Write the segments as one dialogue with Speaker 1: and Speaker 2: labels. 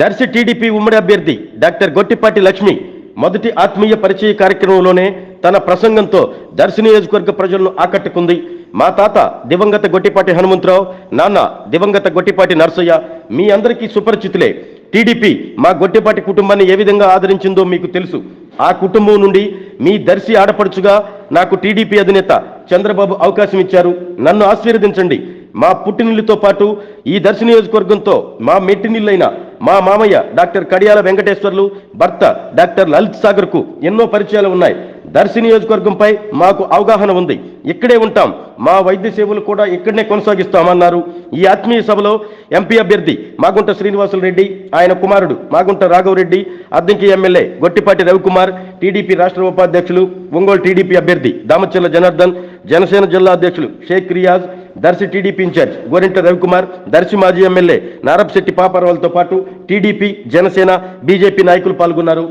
Speaker 1: Darsi TDP ఉమ్మడి అభ్యర్థి doctor Gottipati Lakshmi మొదటి ఆత్మీయ పరిచయ కార్యక్రమంలోనే తన ప్రసంగంతో దర్శి నియోజకవర్గ ప్రజలను ఆకట్టుకుంది. మా తాత దివంగత గొట్టిపాటి హనుమంతరావు నాన్న దివంగత గొట్టిపాటి నర్సయ్య మీ అందరికీ సుపరిచితులే. టీడీపీ మా గొట్టిపాటి కుటుంబాన్ని ఏ విధంగా ఆదరించిందో మీకు తెలుసు. ఆ కుటుంబం నుండి మీ దర్శి ఆడపడుచుగా నాకు టీడీపీ అధినేత చంద్రబాబు అవకాశం ఇచ్చారు. నన్ను ఆశీర్వదించండి. మా పుట్టినిల్లుతో పాటు ఈ దర్శి నియోజకవర్గంతో మా మెట్టినిల్లైన మా మామయ్య డాక్టర్ కడియాల వెంకటేశ్వర్లు భర్త డాక్టర్ లలిత్ సాగర్కు ఎన్నో పరిచయాలు ఉన్నాయి. దర్శి నియోజకవర్గంపై మాకు అవగాహన ఉంది. ఇక్కడే ఉంటాం. మా వైద్య సేవలు కూడా ఇక్కడనే కొనసాగిస్తామన్నారు. ఈ ఆత్మీయ సభలో ఎంపీ అభ్యర్థి మాగుంట శ్రీనివాసులు రెడ్డి ఆయన కుమారుడు మాగుంట రాఘవరెడ్డి అద్దంకి ఎమ్మెల్యే గొట్టిపాటి రవికుమార్ టీడీపీ రాష్ట్ర ఉపాధ్యక్షులు ఒంగోలు టీడీపీ అభ్యర్థి దామచర్ల జనార్దన్ జనసేన జిల్లా అధ్యక్షులు షేక్ రియాజ్ దర్శి టీడీపీ ఇన్ఛార్జ్ గోరింట రవికుమార్ దర్శి మాజీ ఎమ్మెల్యే నారప్శెట్టి పాపరావులతో పాటు టీడీపీ జనసేన బీజేపీ నాయకులు పాల్గొన్నారు.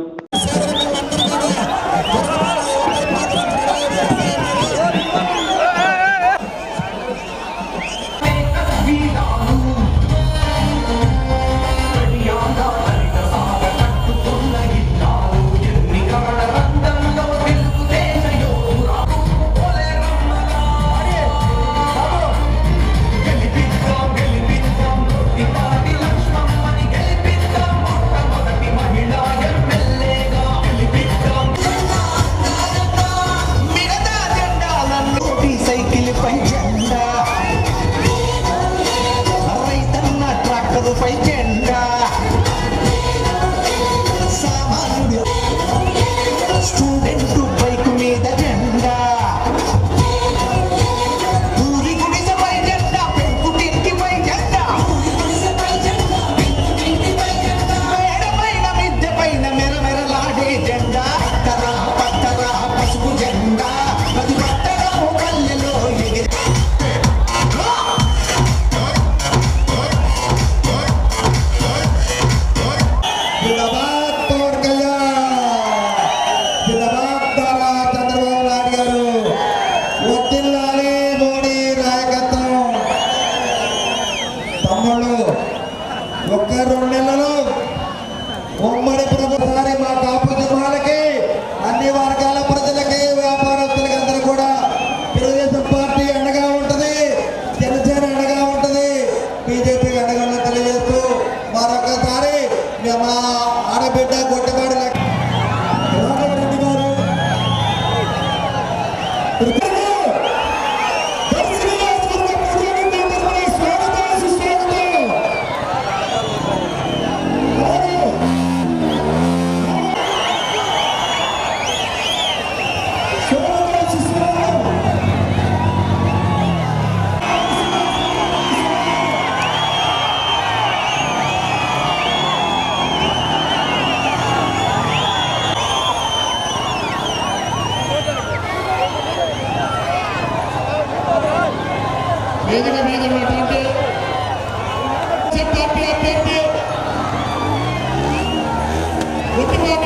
Speaker 2: వేదిక మీద ఉన్నటువంటి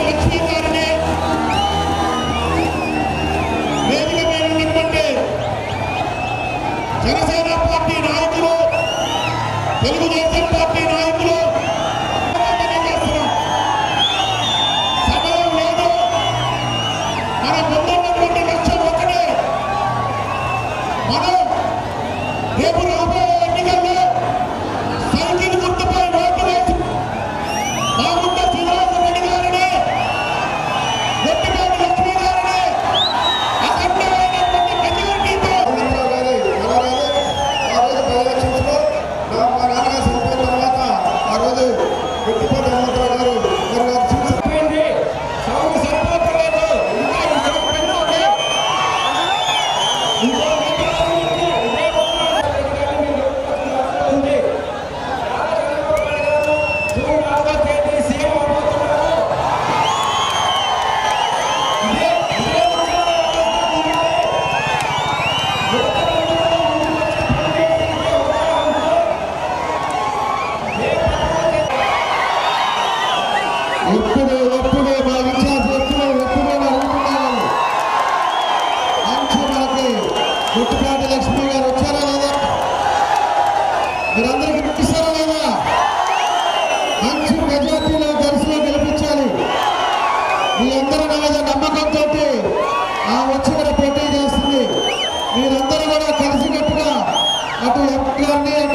Speaker 2: లక్ష్మీ గారిని వేదిక జనసేన పార్టీ నాయకులు తెలుగుదేశం పార్టీ నాయకులు
Speaker 3: campeones.